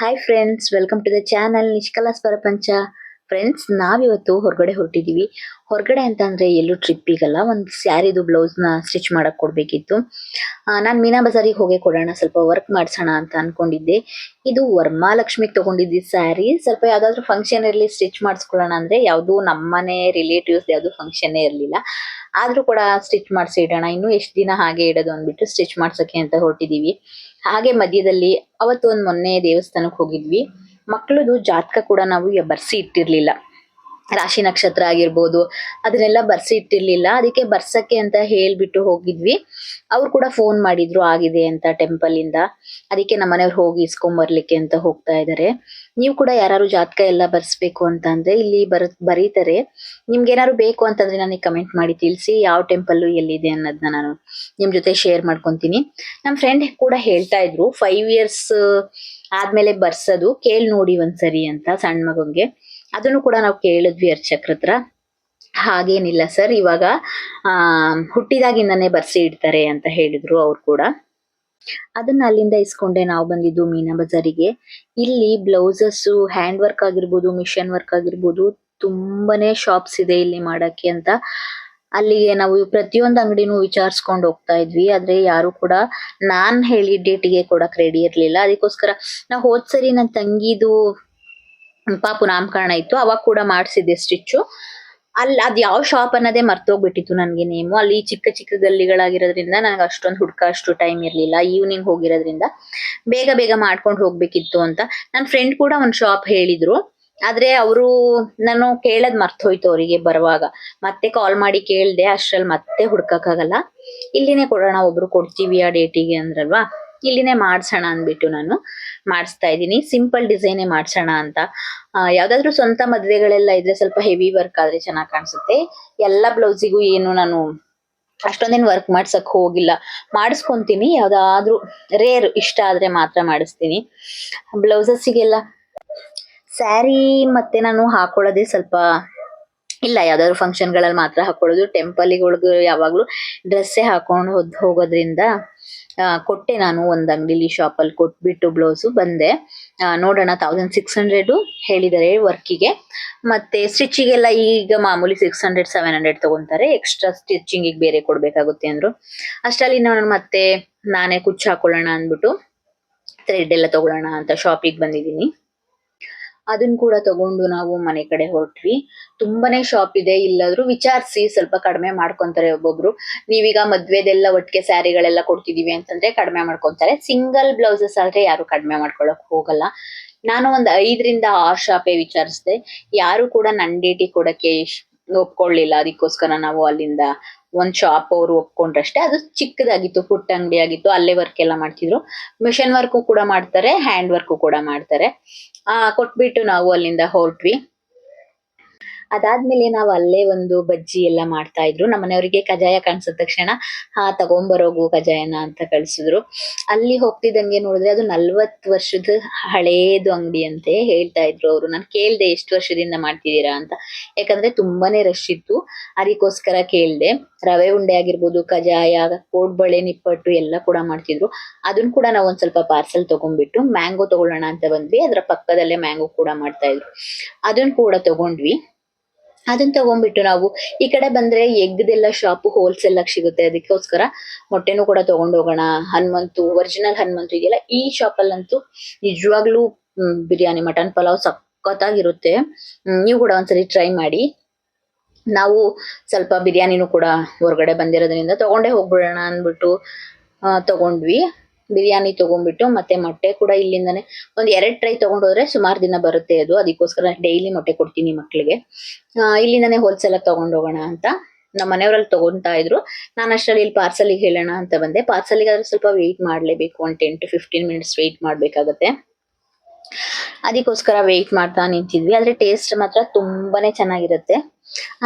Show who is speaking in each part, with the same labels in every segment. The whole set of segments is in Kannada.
Speaker 1: Hi friends welcome to the channel Nishkala Prapancha friends ನಾವಿವತ್ತು ಹೊರಗಡೆ ಹೊರಟಿದ್ದೀವಿ ಹೊರಗಡೆ ಅಂತ ಅಂದ್ರೆ ಎಲ್ಲೂ ಟ್ರಿಪ್ಪಿಗಲ್ಲ ಒಂದು ಸ್ಯಾರಿದು ಬ್ಲೌಸ್ನ ಸ್ಟಿಚ್ ಮಾಡಕ್ ಕೊಡಬೇಕಿತ್ತು. ನಾನು ಮೀನಾ ಬಜಾರಿಗೆ ಹೋಗಿ ಕೊಡೋಣ, ಸ್ವಲ್ಪ ವರ್ಕ್ ಮಾಡ್ಸೋಣ ಅಂತ ಅನ್ಕೊಂಡಿದ್ದೆ. ಇದು ವರ್ಮಾಲಕ್ಷ್ಮಿಗೆ ತಗೊಂಡಿದ್ದಿ ಸ್ಯಾರಿ. ಸ್ವಲ್ಪ ಯಾವ್ದಾದ್ರು ಫಂಕ್ಷನ್ ಇರಲಿ ಸ್ಟಿಚ್ ಮಾಡಿಸ್ಕೊಳ್ಳೋಣ ಅಂದ್ರೆ ಯಾವುದು ನಮ್ಮನೆ ರಿಲೇಟಿವ್ಸ್ ಯಾವುದು ಫಂಕ್ಷನ್ನೇ ಇರಲಿಲ್ಲ. ಆದ್ರೂ ಕೂಡ ಸ್ಟಿಚ್ ಮಾಡಿಸಿ ಇಡೋಣ ಇನ್ನು ಎಷ್ಟು ದಿನ ಹಾಗೆ ಇಡೋದು ಅಂದ್ಬಿಟ್ಟು ಸ್ಟಿಚ್ ಮಾಡ್ಸೋಕೆ ಅಂತ ಹೊರಟಿದೀವಿ. ಹಾಗೆ ಮಧ್ಯದಲ್ಲಿ ಅವತ್ತು ಒಂದು ಮೊನ್ನೆ ದೇವಸ್ಥಾನಕ್ಕೆ ಹೋಗಿದ್ವಿ. ಮಕ್ಕಳದು ಜಾತಕ ಕೂಡ ನಾವು ಬರ್ಸಿ ಇಟ್ಟಿರ್ಲಿಲ್ಲ. ರಾಶಿ ನಕ್ಷತ್ರ ಆಗಿರ್ಬೋದು, ಅದನ್ನೆಲ್ಲ ಬರ್ಸಿ ಇಟ್ಟಿರ್ಲಿಲ್ಲ. ಅದಕ್ಕೆ ಬರ್ಸಕ್ಕೆ ಅಂತ ಹೇಳ್ಬಿಟ್ಟು ಹೋಗಿದ್ವಿ. ಅವ್ರು ಕೂಡ ಫೋನ್ ಮಾಡಿದ್ರು, ಆಗಿದೆ ಅಂತ ಟೆಂಪಲ್ ಇಂದ. ಅದಕ್ಕೆ ನಮ್ಮನೆಯವ್ರು ಹೋಗಿ ಇಸ್ಕೊಂಬರ್ಲಿಕ್ಕೆ ಅಂತ ಹೋಗ್ತಾ ಇದ್ದಾರೆ ನೀವು ಕೂಡ ಯಾರು ಜಾತಕ ಎಲ್ಲ ಬರ್ಸ್ಬೇಕು ಅಂತ ಅಂದ್ರೆ ಇಲ್ಲಿ ಬರ್, ಬರೀತಾರೆ. ನಿಮ್ಗೆ ಏನಾದ್ರು ಬೇಕು ಅಂತಂದ್ರೆ ನನಗೆ ಕಮೆಂಟ್ ಮಾಡಿ ತಿಳಿಸಿ ಯಾವ ಟೆಂಪಲ್ ಎಲ್ಲಿದೆ ಅನ್ನೋದನ್ನ ನಾನು ನಿಮ್ ಜೊತೆ ಶೇರ್ ಮಾಡ್ಕೊಂತೀನಿ. ನಮ್ಮ ಫ್ರೆಂಡ್ ಕೂಡ ಹೇಳ್ತಾ ಇದ್ರು ಫೈವ್ ಇಯರ್ಸ್ ಆದ್ಮೇಲೆ ಬರ್ಸೋದು, ಕೇಳ್ ನೋಡಿ ಒಂದ್ಸರಿ ಅಂತ ಸಣ್ಣ ಮಗಂಗೆ. ಅದನ್ನು ಕೂಡ ನಾವು ಕೇಳಿದ್ವಿ ಅರ್ಚಕ್ರ ಹತ್ರ. ಹಾಗೇನಿಲ್ಲ ಸರ್, ಇವಾಗ, ಆ, ಹುಟ್ಟಿದಾಗಿಂದನೇ ಬರ್ಸಿ ಇಡ್ತಾರೆ ಅಂತ ಹೇಳಿದ್ರು ಅವ್ರು ಕೂಡ. ಅದನ್ನ ಅಲ್ಲಿಂದ ಇಸ್ಕೊಂಡೆ ನಾವು ಬಂದಿದ್ದು ಮೀನಾ ಬಜಾರಿಗೆ. ಇಲ್ಲಿ ಬ್ಲೌಸಸ್ ಹ್ಯಾಂಡ್ ವರ್ಕ್ ಆಗಿರ್ಬೋದು, ಮಿಷನ್ ವರ್ಕ್ ಆಗಿರ್ಬೋದು, ತುಂಬಾನೇ ಶಾಪ್ಸ್ ಇದೆ ಇಲ್ಲಿ ಮಾಡಕ್ಕೆ ಅಂತ. ಅಲ್ಲಿಗೆ ನಾವು ಪ್ರತಿಯೊಂದು ಅಂಗಡಿನೂ ವಿಚಾರಿಸ್ಕೊಂಡು ಹೋಗ್ತಾ ಇದ್ವಿ. ಆದ್ರೆ ಯಾರು ಕೂಡ ನಾನ್ ಹೇಳಿದ ಡೇಟಿಗೆ ಕೊಡಕ್ ರೆಡಿ ಇರ್ಲಿಲ್ಲ. ಅದಕ್ಕೋಸ್ಕರ ನಾವು ಹೋದ್ ಸರಿ ನನ್ನ ತಂಗಿದು ಪಾಪು ನಾಮಕರಣ ಇತ್ತು. ಅವಾಗ ಕೂಡ ಮಾಡಿಸಿದ್ದೆ ಸ್ಟಿಚ್ಚು ಅಲ್ಲಿ ಅದ್ ಯಾವ ಶಾಪ್ ಅನ್ನೋದೇ ಮರ್ತೋಗ್ಬಿಟ್ಟಿತ್ತು ನನಗೆ ನೇಮು. ಅಲ್ಲಿ ಚಿಕ್ಕ ಚಿಕ್ಕ ಗಲ್ಲಿಗಳಾಗಿರೋದ್ರಿಂದ ನನಗೆ ಅಷ್ಟೊಂದು ಹುಡ್ಕ ಅಷ್ಟು ಟೈಮ್ ಇರ್ಲಿಲ್ಲ. ಈವ್ನಿಂಗ್ ಹೋಗಿರೋದ್ರಿಂದ ಬೇಗ ಬೇಗ ಮಾಡ್ಕೊಂಡು ಹೋಗ್ಬೇಕಿತ್ತು ಅಂತ. ನನ್ನ ಫ್ರೆಂಡ್ ಕೂಡ ಒಂದ್ ಶಾಪ್ ಹೇಳಿದ್ರು. ಆದ್ರೆ ಅವರು ನಾನು ಕೇಳದ್ ಮರ್ತೋಯ್ತು ಅವರಿಗೆ ಬರುವಾಗ. ಮತ್ತೆ ಕಾಲ್ ಮಾಡಿ ಕೇಳ್ದೆ ಅಷ್ಟ್ರಲ್ಲಿ ಮತ್ತೆ ಹುಡ್ಕಕ್ಕಾಗಲ್ಲ. ಇಲ್ಲಿನೇ ಕೊಡೋಣ, ಒಬ್ರು ಕೊಡ್ತೀವಿ ಆ ಡೇಟಿಗೆ ಅಂದ್ರಲ್ವಾ? ಇಲ್ಲಿನೇ ಮಾಡ್ಸೋಣ ಅಂದ್ಬಿಟ್ಟು ನಾನು ಮಾಡಿಸ್ತಾ ಇದ್ದೀನಿ. ಸಿಂಪಲ್ ಡಿಸೈನೇ ಮಾಡ್ಸೋಣ ಅಂತ. ಯಾವುದಾದ್ರೂ ಸ್ವಂತ ಮದುವೆಗಳೆಲ್ಲ ಇದ್ರೆ ಸ್ವಲ್ಪ ಹೆವಿ ವರ್ಕ್ ಆದ್ರೆ ಚೆನ್ನಾಗಿ ಕಾಣಿಸುತ್ತೆ. ಎಲ್ಲ ಬ್ಲೌಸಿಗೂ ಏನು ನಾನು ಅಷ್ಟೊಂದೇನು ವರ್ಕ್ ಮಾಡ್ಸಕ್ ಹೋಗಿಲ್ಲ. ಮಾಡಿಸ್ಕೊಂತೀನಿ. ಯಾವ್ದಾದ್ರು ರೇರ್ ಇಷ್ಟ ಆದ್ರೆ ಮಾತ್ರ ಮಾಡಿಸ್ತೀನಿ. ಬ್ಲೌಸಸ್ಸಿಗೆಲ್ಲ ಸ್ಯಾರಿ ಮತ್ತೆ ನಾನು ಹಾಕೊಳ್ಳೋದೇ ಸ್ವಲ್ಪ ಇಲ್ಲ. ಯಾವ್ದಾದ್ರು ಫಂಕ್ಷನ್ಗಳಲ್ಲಿ ಮಾತ್ರ ಹಾಕೊಳ್ಳೋದು. ಟೆಂಪಲ್ಗಳಿಗೆ ಯಾವಾಗಲೂ ಡ್ರೆಸ್ಸೇ ಹಾಕೊಂಡು ಹೋಗೋದ್ರಿಂದ ಕೊಟ್ಟೆ ನಾನು ಒಂದ್ ಅಂಗಡಿಲಿ ಅಲ್ಲಿ ಕೊಟ್ಬಿಟ್ಟು ಬ್ಲೌಸು ಬಂದೆ. ನೋಡೋಣ ತೌಸಂಡ್ ಸಿಕ್ಸ್ ಹಂಡ್ರೆಡ್ ಹೇಳಿದ್ದಾರೆ ವರ್ಕಿಗೆ ಮತ್ತೆ ಸ್ಟಿಚಿಗೆಲ್ಲ ಈಗ ಮಾಮೂಲಿ ಸಿಕ್ಸ್ ಹಂಡ್ರೆಡ್ ಸೆವೆನ್ ಹಂಡ್ರೆಡ್ ತಗೊಂತಾರೆ. ಎಕ್ಸ್ಟ್ರಾ ಸ್ಟಿಚಿಂಗ್ ಬೇರೆ ಕೊಡ್ಬೇಕಾಗುತ್ತೆ ಅಂದ್ರು. ಅಷ್ಟರಲ್ಲಿ ನಾನು ಮತ್ತೆ ನಾನೇ ಕುಚ್ಚು ಹಾಕೊಳ್ಳೋಣ ಅಂದ್ಬಿಟ್ಟು ಥ್ರೆಡ್ ಎಲ್ಲ ತಗೊಳ್ಳೋಣ ಅಂತ ಶಾಪಿಗೆ ಬಂದಿದ್ದೀನಿ. ಅದನ್ನ ಕೂಡ ತಗೊಂಡು ನಾವು ಮನೆ ಕಡೆ ಹೊರಟ್ವಿ. ತುಂಬಾನೇ ಶಾಪ್ ಇದೆ. ಇಲ್ಲಾದ್ರೂ ವಿಚಾರಿಸಿ ಸ್ವಲ್ಪ ಕಡಿಮೆ ಮಾಡ್ಕೊಂತಾರೆ ಒಬ್ಬೊಬ್ರು. ನೀವೀಗ ಮದ್ವೆದೆಲ್ಲ ಒಟ್ಟಿಗೆ ಸ್ಯಾರಿಗಳೆಲ್ಲ ಕೊಡ್ತಿದೀವಿ ಅಂತಂದ್ರೆ ಕಡಿಮೆ ಮಾಡ್ಕೊಂತಾರೆ. ಸಿಂಗಲ್ ಬ್ಲೌಸಸ್ ಆದ್ರೆ ಯಾರು ಕಡಿಮೆ ಮಾಡ್ಕೊಳಕ್ ಹೋಗಲ್ಲ. ನಾನು ಒಂದ್ ಐದರಿಂದ ಆರು ಶಾಪೇ ವಿಚಾರಿಸಿದೆ. ಯಾರು ಕೂಡ ನನ್ ಡೇಟಿ ಕೊಡಕ್ಕೆ ಒಪ್ಕೊಳ್ಳಿಲ್ಲ. ಅದಕ್ಕೋಸ್ಕರ ನಾವು ಅಲ್ಲಿಂದ ಒಂದ್ ಶಾಪ್ ಅವರು ಒಪ್ಕೊಂಡ್ರಷ್ಟೇ, ಅದು ಚಿಕ್ಕದಾಗಿತ್ತು ಫುಟ್ ಅಂಗಡಿ ಆಗಿತ್ತು, ಅಲ್ಲೇ ವರ್ಕ್ ಎಲ್ಲ ಮಾಡ್ತಿದ್ರು. ಮಿಷನ್ ವರ್ಕು ಕೂಡ ಮಾಡ್ತಾರೆ ಹ್ಯಾಂಡ್ ವರ್ಕು ಕೂಡ ಮಾಡ್ತಾರೆ. ಆ, ಕೊಟ್ಬಿಟ್ಟು ನಾವು ಅಲ್ಲಿಂದ ಹೊರಟ್ವಿ. ಅದಾದ್ಮೇಲೆ ನಾವು ಅಲ್ಲೇ ಒಂದು ಬಜ್ಜಿ ಎಲ್ಲ ಮಾಡ್ತಾ ಇದ್ರು. ನಮ್ಮ ಮನೆಯವರಿಗೆ ಕಜಾಯ ಕಾಣಿಸಿದ ತಕ್ಷಣ, ಹಾ ತಗೊಂಬರೋಗು ಕಜಾಯನ ಅಂತ ಕಳ್ಸಿದ್ರು. ಅಲ್ಲಿ ಹೋಗ್ತಿದ್ದಂಗೆ ನೋಡಿದ್ರೆ ಅದು ನಲ್ವತ್ ವರ್ಷದ ಹಳೇದು ಅಂಗಡಿ ಅಂತೆ ಹೇಳ್ತಾ ಇದ್ರು ಅವರು. ನಾನು ಕೇಳ್ದೆ, ಎಷ್ಟು ವರ್ಷದಿಂದ ಮಾಡ್ತಿದ್ದೀರಾ ಅಂತ. ಯಾಕಂದ್ರೆ ತುಂಬಾನೇ ರಶ್ ಇತ್ತು. ಅದಕ್ಕೋಸ್ಕರ ಕೇಳ್ದೆ. ರವೆ ಉಂಡೆ ಆಗಿರ್ಬೋದು ಕಜಾಯ ಕೋಡ್ಬಳೆ ನಿಪ್ಪಟ್ಟು ಎಲ್ಲ ಕೂಡ ಮಾಡ್ತಿದ್ರು. ಅದನ್ನ ಕೂಡ ನಾವು ಒಂದ್ ಸ್ವಲ್ಪ ಪಾರ್ಸೆಲ್ ತಗೊಂಡ್ಬಿಟ್ಟು ಮ್ಯಾಂಗೋ ತಗೊಳ್ಳೋಣ ಅಂತ ಬಂದ್ವಿ. ಅದ್ರ ಪಕ್ಕದಲ್ಲೇ ಮ್ಯಾಂಗೋ ಕೂಡ ಮಾಡ್ತಾ ಇದ್ರು. ಅದನ್ನ ಕೂಡ ತಗೊಂಡ್ವಿ. ಅದನ್ನ ತಗೊಂಡ್ಬಿಟ್ಟು ನಾವು ಈ ಕಡೆ ಬಂದ್ರೆ ಎಗ್ದೆಲ್ಲ ಶಾಪ್ ಹೋಲ್ಸೇಲ್ ಆಗಿ ಸಿಗುತ್ತೆ. ಅದಕ್ಕೋಸ್ಕರ ಮೊಟ್ಟೆನೂ ಕೂಡ ತಗೊಂಡೋಗೋಣ ಹನುಮಂತು ಒರಿಜಿನಲ್ ಹನುಮಂತು ಇದೆಯಲ್ಲ ಈ ಶಾಪ್ ಅಲ್ಲಂತೂ ನಿಜವಾಗ್ಲೂ ಬಿರಿಯಾನಿ, ಮಟನ್ ಪಲಾವ್ ಸಖತ್ತಾಗಿರುತ್ತೆ. ನೀವು ಕೂಡ ಒಂದ್ಸರಿ ಟ್ರೈ ಮಾಡಿ. ನಾವು ಸ್ವಲ್ಪ ಬಿರಿಯಾನಿನೂ ಕೂಡ ಹೊರಗಡೆ ಬಂದಿರೋದ್ರಿಂದ ತಗೊಂಡೇ ಹೋಗ್ಬಿಡೋಣ ಅಂದ್ಬಿಟ್ಟು ತಗೊಂಡ್ವಿ. ಬಿರಿಯಾನಿ ತಗೊಂಡ್ಬಿಟ್ಟು ಮತ್ತೆ ಮೊಟ್ಟೆ ಕೂಡ ಇಲ್ಲಿಂದಾನೆ ಒಂದ್ ಎರಡ್ ಟ್ರೈ ತಗೊಂಡೋದ್ರೆ ಸುಮಾರು ದಿನ ಬರುತ್ತೆ ಅದು. ಅದಕ್ಕೋಸ್ಕರ ಡೈಲಿ ಮೊಟ್ಟೆ ಕೊಡ್ತೀನಿ ಮಕ್ಳಿಗೆ. ಇಲ್ಲಿಂದಾನೆ ತಗೊಂಡ್ ಹೋಗೋಣ ಅಂತ ನಮ್ಮ ಮನೆಯವರಲ್ಲಿ ತಗೊಂತಾ ಇದ್ರು. ನಾನು ಅಷ್ಟರಲ್ಲಿ ಇಲ್ಲಿ ಪಾರ್ಸಲಿಗೆ ಹೇಳೋಣ ಅಂತ ಬಂದೆ. ಪಾರ್ಸಲಿಗೆ ಆದ್ರೆ ಸ್ವಲ್ಪ ವೆಯ್ಟ್ ಮಾಡ್ಲೇಬೇಕು. ಒಂದು ten to fifteen minutes wait ಮಾಡ್ಬೇಕಾಗತ್ತೆ. ಅದಕ್ಕೋಸ್ಕರ ವೆಯ್ಟ್ ಮಾಡ್ತಾ ನಿಂತಿದ್ವಿ. ಆದ್ರೆ ಟೇಸ್ಟ್ ಮಾತ್ರ ತುಂಬಾನೇ ಚೆನ್ನಾಗಿರುತ್ತೆ.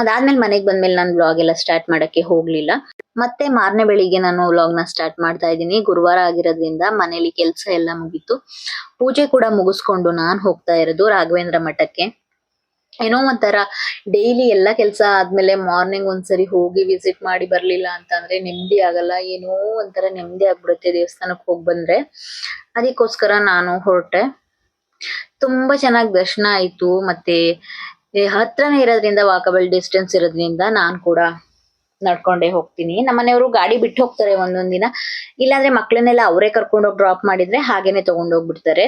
Speaker 1: ಅದಾದ್ಮೇಲೆ ಮನೆಗೆ ಬಂದ್ಮೇಲೆ ನಾನು ಬ್ಲಾಗ್ ಎಲ್ಲ ಸ್ಟಾರ್ಟ್ ಮಾಡಕ್ಕೆ ಹೋಗ್ಲಿಲ್ಲ. ಮತ್ತೆ ಮಾರನೇ ಬೆಳಿಗ್ಗೆ ನಾನು ವ್ಲಾಗ್ನ ಸ್ಟಾರ್ಟ್ ಮಾಡ್ತಾ ಇದ್ದೀನಿ. ಗುರುವಾರ ಆಗಿರೋದ್ರಿಂದ ಮನೇಲಿ ಕೆಲಸ ಎಲ್ಲ ಮುಗೀತು. ಪೂಜೆ ಕೂಡ ಮುಗಿಸ್ಕೊಂಡು ನಾನು ಹೋಗ್ತಾ ಇರೋದು ರಾಘವೇಂದ್ರ ಮಠಕ್ಕೆ. ಏನೋ ಒಂಥರ ಡೈಲಿ ಎಲ್ಲ ಕೆಲಸ ಆದ್ಮೇಲೆ ಮಾರ್ನಿಂಗ್ ಒಂದ್ಸರಿ ಹೋಗಿ ವಿಸಿಟ್ ಮಾಡಿ ಬರ್ಲಿಲ್ಲ ಅಂತಂದ್ರೆ ನೆಮ್ಮದಿ ಆಗಲ್ಲ. ಏನೋ ಒಂಥರ ನೆಮ್ಮದಿ ಆಗ್ಬಿಡುತ್ತೆ ದೇವಸ್ಥಾನಕ್ಕೆ ಹೋಗಿ ಬಂದ್ರೆ. ಅದಕ್ಕೋಸ್ಕರ ನಾನು ಹೊರಟೆ. ತುಂಬಾ ಚೆನ್ನಾಗಿ ದರ್ಶನ ಆಯ್ತು. ಮತ್ತೆ ಹತ್ರನೇ ಇರೋದ್ರಿಂದ ವಾಕಬಲ್ ಡಿಸ್ಟೆನ್ಸ್ ಇರೋದ್ರಿಂದ ನಾನು ಕೂಡ ನಡ್ಕೊಂಡೇ ಹೋಗ್ತೀನಿ. ನಮ್ಮನೆಯವರು ಗಾಡಿ ಬಿಟ್ಟು ಹೋಗ್ತಾರೆ ಒಂದೊಂದ್ ದಿನ. ಇಲ್ಲಾಂದ್ರೆ ಮಕ್ಕಳನ್ನೆಲ್ಲ ಅವರೇ ಕರ್ಕೊಂಡು ಹೋಗಿ ಡ್ರಾಪ್ ಮಾಡಿದ್ರೆ ಹಾಗೇನೆ ತಗೊಂಡ್ ಹೋಗ್ಬಿಡ್ತಾರೆ.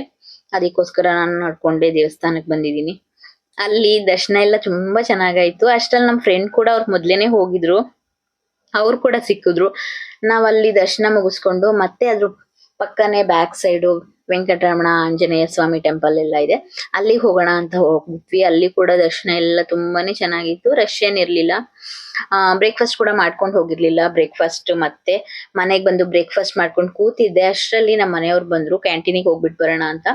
Speaker 1: ಅದಕ್ಕೋಸ್ಕರ ನಾನು ನಡ್ಕೊಂಡೆ ದೇವಸ್ಥಾನಕ್ ಬಂದಿದ್ದೀನಿ. ಅಲ್ಲಿ ದರ್ಶನ ಎಲ್ಲ ತುಂಬಾ ಚೆನ್ನಾಗಾಯ್ತು. ಅಷ್ಟ್ರಲ್ಲಿ ನಮ್ ಫ್ರೆಂಡ್ ಕೂಡ ಅವ್ರು ಮೊದ್ಲೇನೆ ಹೋಗಿದ್ರು. ಅವ್ರು ಕೂಡ ಸಿಕ್ಕಿದ್ರು. ನಾವಲ್ಲಿ ದರ್ಶನ ಮುಗಿಸ್ಕೊಂಡು ಮತ್ತೆ ಅದ್ರ ಪಕ್ಕನೆ back side Venkataramana Anjaneya Swamy temple ಎಲ್ಲ ಇದೆ. ಅಲ್ಲಿ ಹೋಗೋಣ ಅಂತ ಹೋಗ್ಬಿಟ್ವಿ. ಅಲ್ಲಿ ಕೂಡ ದರ್ಶನ ಎಲ್ಲ ತುಂಬಾನೇ ಚೆನ್ನಾಗಿತ್ತು. ರಶ್ ಏನ್ ಇರ್ಲಿಲ್ಲ. ಬ್ರೇಕ್ಫಾಸ್ಟ್ ಕೂಡ ಮಾಡ್ಕೊಂಡು ಹೋಗಿರ್ಲಿಲ್ಲ. ಬ್ರೇಕ್ಫಾಸ್ಟ್ ಮತ್ತೆ ಮನೆಗೆ ಬಂದು ಬ್ರೇಕ್ಫಾಸ್ಟ್ ಮಾಡ್ಕೊಂಡು ಕೂತಿದ್ದೆ. ಅಷ್ಟರಲ್ಲಿ ನಮ್ಮ ಮನೆಯವ್ರು ಬಂದ್ರು. ಕ್ಯಾಂಟೀನಿಗೆ ಹೋಗ್ಬಿಟ್ಟು ಬರೋಣ ಅಂತ.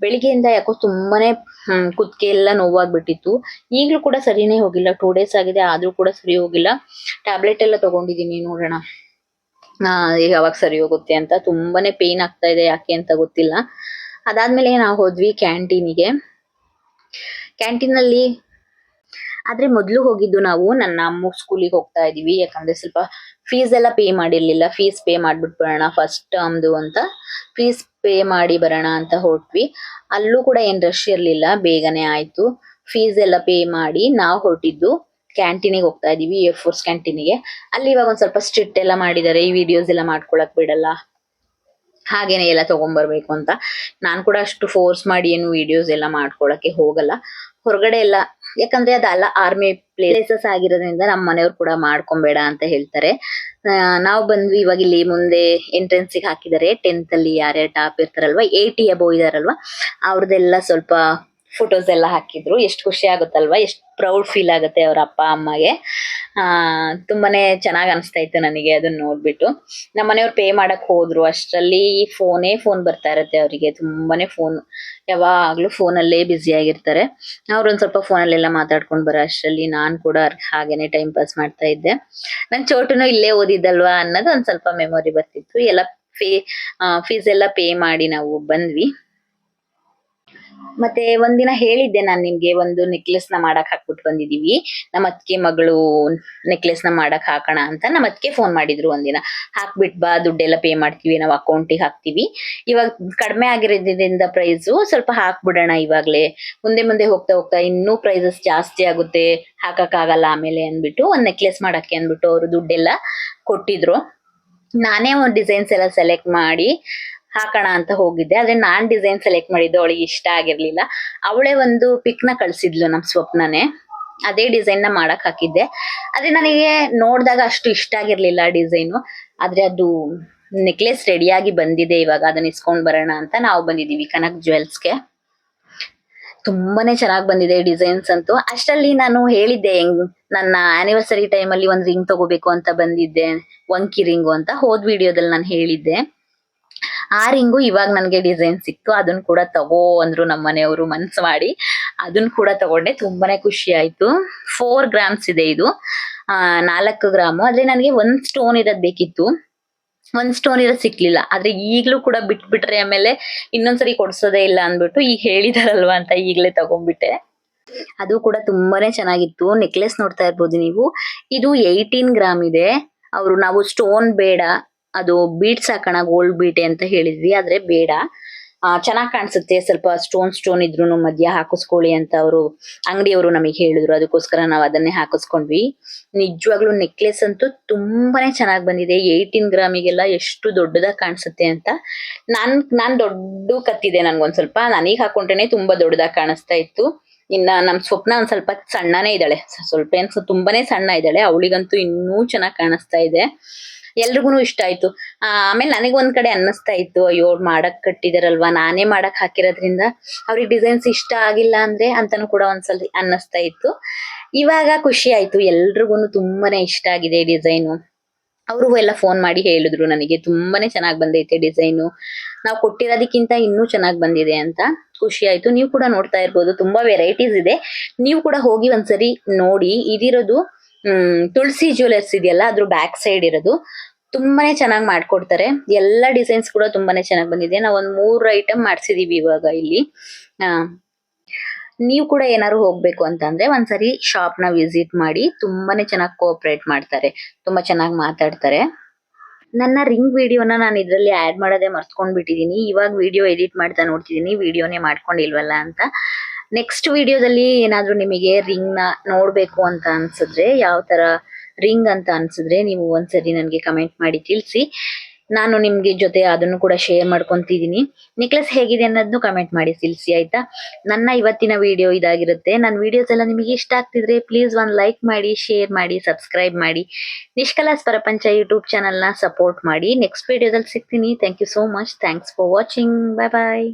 Speaker 1: ಬೆಳಿಗ್ಗೆಯಿಂದ ಯಾಕೋ ತುಂಬಾನೇ ಕುತ್ಕೆ ಎಲ್ಲ ನೋವಾಗ್ಬಿಟ್ಟಿತ್ತು. ಈಗಲೂ ಕೂಡ ಸರಿನೇ ಹೋಗಿಲ್ಲ. ಟೂ ಡೇಸ್ ಆಗಿದೆ. ಆದ್ರೂ ಕೂಡ ಸರಿ ಹೋಗಿಲ್ಲ. ಟ್ಯಾಬ್ಲೆಟ್ ಎಲ್ಲ ತಗೊಂಡಿದೀನಿ ನೋಡೋಣ. ಆ ಯಾವಾಗ ಸರಿ ಹೋಗುತ್ತೆ ಅಂತ ತುಂಬಾನೇ ಪೇನ್ ಆಗ್ತಾ ಇದೆ ಯಾಕೆ ಅಂತ ಗೊತ್ತಿಲ್ಲ. ಅದಾದ್ಮೇಲೆ ನಾವು ಹೋದ್ವಿ ಕ್ಯಾಂಟೀನಿಗೆ ಕ್ಯಾಂಟೀನ್ ಅಲ್ಲಿ ಆದ್ರೆ ಮೊದಲು ಹೋಗಿದ್ದು ನಾವು ನನ್ನ ಅಮ್ಮ ಸ್ಕೂಲಿಗೆ ಹೋಗ್ತಾ ಇದೀವಿ ಯಾಕಂದ್ರೆ ಸ್ವಲ್ಪ ಫೀಸ್ ಎಲ್ಲ ಪೇ ಮಾಡಿರ್ಲಿಲ್ಲ. ಫೀಸ್ ಪೇ ಮಾಡ್ಬಿಟ್ಟು ಬರೋಣ ಫಸ್ಟ್ ಟರ್ಮ್ದು ಅಂತ. ಫೀಸ್ ಪೇ ಮಾಡಿ ಬರೋಣ ಅಂತ ಹೊರಟ್ವಿ. ಅಲ್ಲೂ ಕೂಡ ಏನ್ ರಶ್ ಇರ್ಲಿಲ್ಲ. ಬೇಗನೆ ಆಯ್ತು. ಫೀಸ್ ಎಲ್ಲ ಪೇ ಮಾಡಿ ನಾವು ಹೊರಟಿದ್ದು. ಕ್ಯಾಂಟೀನಿಗೆ ಹೋಗ್ತಾ ಇದೀವಿ ಏರ್ ಫೋರ್ಸ್ ಕ್ಯಾಂಟೀನಿಗೆ ಅಲ್ಲಿ ಇವಾಗ ಒಂದ್ ಸ್ವಲ್ಪ ಸ್ಟ್ರಿಕ್ಟ್ ಎಲ್ಲ ಮಾಡಿದ್ದಾರೆ ಈ ವಿಡಿಯೋಸ್ ಎಲ್ಲ ಮಾಡ್ಕೊಳಕ್ ಬಿಡಲ್ಲ. ಹಾಗೇನೆ ಎಲ್ಲ ತಗೊಂಡ್ಬರ್ಬೇಕು ಅಂತ. ನಾನು ಕೂಡ ಅಷ್ಟು ಫೋರ್ಸ್ ಮಾಡಿ ಏನು ವಿಡಿಯೋಸ್ ಎಲ್ಲ ಮಾಡ್ಕೊಳಕ್ಕೆ ಹೋಗಲ್ಲ. ಹೊರಗಡೆ ಎಲ್ಲ, ಯಾಕಂದ್ರೆ ಅದೆಲ್ಲ ಆರ್ಮಿ ಪ್ಲೇಸಸ್ ಆಗಿರೋದ್ರಿಂದ ನಮ್ಮ ಮನೆಯವ್ರು ಕೂಡ ಮಾಡ್ಕೊಂಬೇಡ ಅಂತ ಹೇಳ್ತಾರೆ. ನಾವು ಬಂದ್ವಿ ಇವಾಗ ಇಲ್ಲಿ ಮುಂದೆ ಎಂಟ್ರೆನ್ಸ್ ಹಾಕಿದ್ದಾರೆ ಟೆಂತ್ ಅಲ್ಲಿ ಯಾರ್ಯಾರು ಟಾಪ್ ಇರ್ತಾರಲ್ವಾ ಏಟಿ ಅಬೋ ಇದಾರಲ್ವಾ ಅವ್ರದ್ದೆಲ್ಲ ಸ್ವಲ್ಪ ಫೋಟೋಸ್ ಎಲ್ಲ ಹಾಕಿದ್ರು. ಎಷ್ಟು ಖುಷಿ ಆಗುತ್ತಲ್ವಾ? ಎಷ್ಟು ಪ್ರೌಡ್ ಫೀಲ್ ಆಗುತ್ತೆ ಅವ್ರ ಅಪ್ಪ, ಅಮ್ಮಗೆ. ಆ, ತುಂಬಾನೇ ಚೆನ್ನಾಗ್ ಅನಿಸ್ತಾ ಇತ್ತು ನನಗೆ ಅದನ್ನ ನೋಡ್ಬಿಟ್ಟು. ನಮ್ಮ ಮನೆಯವ್ರು ಪೇ ಮಾಡಕ್ ಹೋದ್ರು. ಅಷ್ಟರಲ್ಲಿ ಫೋನೇ ಫೋನ್ ಬರ್ತಾ ಇರತ್ತೆ ಅವರಿಗೆ. ತುಂಬಾನೇ ಫೋನ್ ಯಾವಾಗ್ಲೂ ಫೋನಲ್ಲೇ ಬ್ಯುಸಿ ಆಗಿರ್ತಾರೆ. ಅವ್ರೊಂದ್ ಸ್ವಲ್ಪ ಫೋನಲ್ಲೆಲ್ಲ ಮಾತಾಡ್ಕೊಂಡು ಬರೋ ಅಷ್ಟರಲ್ಲಿ ನಾನ್ ಕೂಡ ಹಾಗೇನೆ ಟೈಮ್ ಪಾಸ್ ಮಾಡ್ತಾ ಇದ್ದೆ. ನನ್ ಚೋಟುನು ಇಲ್ಲೇ ಓದಿದ್ದಲ್ವಾ ಅನ್ನೋದು ಒಂದ್ ಸ್ವಲ್ಪ ಮೆಮೊರಿ ಬರ್ತಿತ್ತು. ಎಲ್ಲ ಫೇ ಫೀಸ್ ಎಲ್ಲ ಪೇ ಮಾಡಿ ನಾವು ಬಂದ್ವಿ. ಮತ್ತೆ ಒಂದಿನ ಹೇಳಿದ್ದೆ ನಾನ್ ನಿಮ್ಗೆ, ಒಂದು ನೆಕ್ಲೆಸ್ನ ಮಾಡಕ್ ಹಾಕ್ಬಿಟ್ಟು ಬಂದಿದೀವಿ. ನಮ್ಮ ಅತ್ತಿಗೆ ಮಗಳು ನೆಕ್ಲೆಸ್ನ ಮಾಡಕ್ ಹಾಕೋಣ ಅಂತ ನಮ್ಮ ಅತ್ತಿಗೆ ಫೋನ್ ಮಾಡಿದ್ರು ಒಂದಿನ. ಹಾಕ್ಬಿಟ್ ಬಾ, ದುಡ್ಡೆಲ್ಲ ಪೇ ಮಾಡ್ತೀವಿ, ನಾವು ಅಕೌಂಟಿಗೆ ಹಾಕ್ತಿವಿ. ಇವಾಗ ಕಡಿಮೆ ಆಗಿರೋದ್ರಿಂದ ಪ್ರೈಸು ಸ್ವಲ್ಪ ಹಾಕ್ಬಿಡೋಣ ಇವಾಗ್ಲೇ. ಮುಂದೆ ಮುಂದೆ ಹೋಗ್ತಾ ಹೋಗ್ತಾ ಇನ್ನೂ ಪ್ರೈಸಸ್ ಜಾಸ್ತಿ ಆಗುತ್ತೆ. ಹಾಕಕ್ ಆಗಲ್ಲ ಆಮೇಲೆ ಅಂದ್ಬಿಟ್ಟು ಒಂದ್ ನೆಕ್ಲೆಸ್ ಮಾಡಕ್ಕೆ ಅಂದ್ಬಿಟ್ಟು ಅವರು ದುಡ್ಡೆಲ್ಲ ಕೊಟ್ಟಿದ್ರು. ನಾನೇ ಒಂದ್ ಡಿಸೈನ್ಸ್ ಎಲ್ಲ ಸೆಲೆಕ್ಟ್ ಮಾಡಿ ಹಾಕೋಣ ಅಂತ ಹೋಗಿದ್ದೆ. ಆದ್ರೆ ನಾನ್ ಡಿಸೈನ್ ಸೆಲೆಕ್ಟ್ ಮಾಡಿದ್ದು ಅವಳಿಗೆ ಇಷ್ಟ ಆಗಿರ್ಲಿಲ್ಲ. ಅವಳೇ ಒಂದು ಪಿಕ್ನ ಕಳ್ಸಿದ್ಲು ನಮ್ ಸ್ವಪ್ನನೇ. ಅದೇ ಡಿಸೈನ್ನ ಮಾಡಕ್ ಹಾಕಿದ್ದೆ. ಆದ್ರೆ ನನಗೆ ನೋಡಿದಾಗ ಅಷ್ಟು ಇಷ್ಟ ಆಗಿರ್ಲಿಲ್ಲ ಡಿಸೈನು ಆದ್ರೆ ಅದು ನೆಕ್ಲೆಸ್ ರೆಡಿಯಾಗಿ ಬಂದಿದೆ. ಇವಾಗ ಅದನ್ನ ಇಸ್ಕೊಂಡ್ ಬರೋಣ ಅಂತ ನಾವು ಬಂದಿದೀವಿ ಕನಕ್ ಜ್ಯುವೆಲ್ಸ್ಗೆ ತುಂಬಾನೇ ಚೆನ್ನಾಗಿ ಬಂದಿದೆ ಡಿಸೈನ್ಸ್ ಅಂತೂ. ಅಷ್ಟರಲ್ಲಿ ನಾನು ಹೇಳಿದ್ದೆ, ಹೆಂಗ್ ನನ್ನ ಆನಿವರ್ಸರಿ ಟೈಮ್ ಅಲ್ಲಿ ಒಂದ್ ರಿಂಗ್ ತಗೋಬೇಕು ಅಂತ ಬಂದಿದ್ದೆ. ವಂಕಿ ರಿಂಗು ಅಂತ ಹೋದ್ ವಿಡಿಯೋದಲ್ಲಿ ನಾನು ಹೇಳಿದ್ದೆ. ಆ ರಿಂಗು ಇವಾಗ ನನಗೆ ಡಿಸೈನ್ ಸಿಕ್ತು ಅದನ್ನ ಕೂಡ ತಗೋ ಅಂದ್ರು ನಮ್ಮ ಮನೆಯವರು ಮನ್ಸು ಮಾಡಿ. ಅದನ್ನ ಕೂಡ ತಗೊಂಡೆ, ತುಂಬಾನೇ ಖುಷಿ ಆಯ್ತು. ಫೋರ್ ಗ್ರಾಮ್ಸ್ ಇದೆ ಇದು. ನಾಲ್ಕು ಗ್ರಾಮು. ಆದ್ರೆ ನನಗೆ ಒಂದ್ ಸ್ಟೋನ್ ಇರೋದ್ ಬೇಕಿತ್ತು. ಒಂದ್ ಸ್ಟೋನ್ ಇರೋದ್ ಸಿಕ್ಲಿಲ್ಲ. ಆದ್ರೆ ಈಗ್ಲೂ ಕೂಡ ಬಿಟ್ಬಿಟ್ರೆ ಆಮೇಲೆ ಇನ್ನೊಂದ್ಸರಿ ಕೊಡ್ಸೋದೇ ಇಲ್ಲ ಅಂದ್ಬಿಟ್ಟು ಈಗ ಹೇಳಿದಾರಲ್ವಾ ಅಂತ ಈಗ್ಲೇ ತಗೊಂಡ್ಬಿಟ್ಟೆ. ಅದು ಕೂಡ ತುಂಬಾನೇ ಚೆನ್ನಾಗಿತ್ತು. ನೆಕ್ಲೆಸ್ ನೋಡ್ತಾ ಇರ್ಬೋದು ನೀವು. ಇದು ಏಯ್ಟೀನ್ ಗ್ರಾಮ್ ಇದೆ. ಅವರು ನಾವು ಸ್ಟೋನ್ ಬೇಡ. ಅದು ಬೀಟ್ಸ್ ಹಾಕೋಣ ಗೋಲ್ಡ್ ಬೀಟೆ ಅಂತ ಹೇಳಿದ್ವಿ. ಆದ್ರೆ ಬೇಡ. ಚೆನ್ನಾಗ್ ಕಾಣಿಸುತ್ತೆ. ಸ್ವಲ್ಪ ಸ್ಟೋನ್ ಸ್ಟೋನ್ ಇದ್ರು ಮಧ್ಯ ಹಾಕಿಸ್ಕೊಳ್ಳಿ ಅಂತ ಅವರು, ಅಂಗಡಿಯವರು ನಮಗೆ ಹೇಳಿದ್ರು. ಅದಕ್ಕೋಸ್ಕರ ನಾವು ಅದನ್ನೇ ಹಾಕಿಸ್ಕೊಂಡ್ವಿ. ನಿಜವಾಗ್ಲೂ ನೆಕ್ಲೆಸ್ ಅಂತೂ ತುಂಬಾನೇ ಚೆನ್ನಾಗಿ ಬಂದಿದೆ. ಏಯ್ಟೀನ್ ಗ್ರಾಮಿಗೆಲ್ಲ ಎಷ್ಟು ದೊಡ್ಡದಾಗಿ ಕಾಣಿಸುತ್ತೆ ಅಂತ ನಾನ್ ನಾನ್ ದೊಡ್ಡ ಕತ್ತಿದೆ ನನ್ಗೊಂದ್ ಸ್ವಲ್ಪ. ನನಗೆ ಹಾಕೊಂಡ್ರೇನೆ ತುಂಬಾ ದೊಡ್ಡದಾಗಿ ಕಾಣಿಸ್ತಾ ಇತ್ತು. ಇನ್ನ ನಮ್ ಸ್ವಪ್ನ ಒಂದ್ ಸ್ವಲ್ಪ ಸಣ್ಣನೇ ಇದ್ದಾಳೆ. ಸ್ವಲ್ಪ ಏನ್ ತುಂಬಾನೇ ಸಣ್ಣ ಇದ್ದಾಳೆ. ಅವಳಿಗಂತೂ ಇನ್ನೂ ಚೆನ್ನಾಗಿ ಕಾಣಿಸ್ತಾ ಇದೆ. ಎಲ್ರಿಗೂ ಇಷ್ಟ ಆಯ್ತು. ಆಮೇಲೆ ನನಗ್ ಒಂದ್ ಕಡೆ ಅನ್ನಿಸ್ತಾ ಇತ್ತು, ಅಯ್ಯೋ ಮಾಡಕ್ ಕಟ್ಟಿದಾರಲ್ವಾ, ನಾನೇ ಮಾಡಕ್ ಹಾಕಿರೋದ್ರಿಂದ ಅವ್ರಿಗೆ ಡಿಸೈನ್ಸ್ ಇಷ್ಟ ಆಗಿಲ್ಲ ಅಂದ್ರೆ ಅಂತಾನು ಕೂಡ ಒಂದ್ಸಲ ಅನ್ನಿಸ್ತಾ ಇತ್ತು. ಇವಾಗ ಖುಷಿ ಆಯ್ತು ಎಲ್ರಿಗೂ ತುಂಬಾನೇ ಇಷ್ಟ ಆಗಿದೆ ಡಿಸೈನು ಅವ್ರಿಗೂ ಎಲ್ಲ ಫೋನ್ ಮಾಡಿ ಹೇಳಿದ್ರು ನನಗೆ, ತುಂಬಾನೇ ಚೆನ್ನಾಗ್ ಬಂದೈತೆ ಡಿಸೈನು ನಾವು ಕೊಟ್ಟಿರೋದಕ್ಕಿಂತ ಇನ್ನೂ ಚೆನ್ನಾಗ್ ಬಂದಿದೆ ಅಂತ ಖುಷಿ ಆಯ್ತು. ನೀವು ಕೂಡ ನೋಡ್ತಾ ಇರ್ಬೋದು, ತುಂಬಾ ವೆರೈಟೀಸ್ ಇದೆ. ನೀವು ಕೂಡ ಹೋಗಿ ಒಂದ್ಸರಿ ನೋಡಿ, ಇದಿರೋದು ಹ್ಮ್, ತುಳಸಿ ಜ್ಯುವೆಲರ್ಸ್ ಇದೆಯಲ್ಲ, ಅದ್ರ ಬ್ಯಾಕ್ ಸೈಡ್ ಇರೋದು. ತುಂಬಾನೇ ಚೆನ್ನಾಗಿ ಮಾಡ್ಕೊಡ್ತಾರೆ. ಎಲ್ಲ ಡಿಸೈನ್ಸ್ ಕೂಡ ತುಂಬಾನೇ ಚೆನ್ನಾಗಿ ಬಂದಿದೆ. ನಾವ್ ಒಂದ್ ಮೂರ್ ಐಟಮ್ ಮಾಡ್ಸಿದೀವಿ ಇವಾಗ ಇಲ್ಲಿ. ನೀವು ಕೂಡ ಏನಾದ್ರು ಹೋಗ್ಬೇಕು ಅಂತಂದ್ರೆ ಒಂದ್ಸರಿ ಶಾಪ್ನ ವಿಸಿಟ್ ಮಾಡಿ ತುಂಬಾನೇ ಚೆನ್ನಾಗಿ ಕೋಆಪರೇಟ್ ಮಾಡ್ತಾರೆ. ತುಂಬಾ ಚೆನ್ನಾಗಿ ಮಾತಾಡ್ತಾರೆ. ನನ್ನ ರಿಂಗ್ ವಿಡಿಯೋನ ನಾನು ಇದರಲ್ಲಿ ಆ್ಯಡ್ ಮಾಡೋದೇ ಮರ್ತ್ಕೊಂಡ್ಬಿಟ್ಟಿದ್ದೀನಿ ಇವಾಗ ವಿಡಿಯೋ ಎಡಿಟ್ ಮಾಡ್ತಾ ನೋಡ್ತಿದ್ದೀನಿ ವಿಡಿಯೋನೇ ಮಾಡ್ಕೊಂಡಿಲ್ವಲ್ಲ ಅಂತ. ನೆಕ್ಸ್ಟ್ ವಿಡಿಯೋದಲ್ಲಿ ಏನಾದರೂ ನಿಮಗೆ ರಿಂಗ್ನ ನೋಡಬೇಕು ಅಂತ ಅನ್ಸಿದ್ರೆ, ಯಾವ ಥರ ರಿಂಗ್ ಅಂತ ಅನ್ಸಿದ್ರೆ ನೀವು ಒಂದ್ಸರಿ ನನಗೆ ಕಮೆಂಟ್ ಮಾಡಿ ತಿಳಿಸಿ. ನಾನು ನಿಮಗೆ ಜೊತೆ ಅದನ್ನು ಕೂಡ ಶೇರ್ ಮಾಡ್ಕೊತಿದ್ದೀನಿ. ನೆಕ್ಲೆಸ್ ಹೇಗಿದೆ ಅನ್ನೋದನ್ನು ಕಮೆಂಟ್ ಮಾಡಿ ತಿಳಿಸಿ, ಆಯಿತಾ? ನನ್ನ ಇವತ್ತಿನ ವಿಡಿಯೋ ಇದಾಗಿರುತ್ತೆ. ನನ್ನ ವಿಡಿಯೋಸ್ ಎಲ್ಲ ನಿಮಗೆ ಇಷ್ಟ ಆಗ್ತಿದ್ರೆ ಪ್ಲೀಸ್ ಒಂದು ಲೈಕ್ ಮಾಡಿ ಶೇರ್ ಮಾಡಿ ಸಬ್ಸ್ಕ್ರೈಬ್ ಮಾಡಿ. ನಿಷ್ಕಲಾಸ್ ಪ್ರಪಂಚ ಯೂಟ್ಯೂಬ್ ಚಾನಲ್ನ ಸಪೋರ್ಟ್ ಮಾಡಿ. ನೆಕ್ಸ್ಟ್ ವಿಡಿಯೋದಲ್ಲಿ ಸಿಗ್ತೀನಿ. Thank you so much thanks for watching bye bye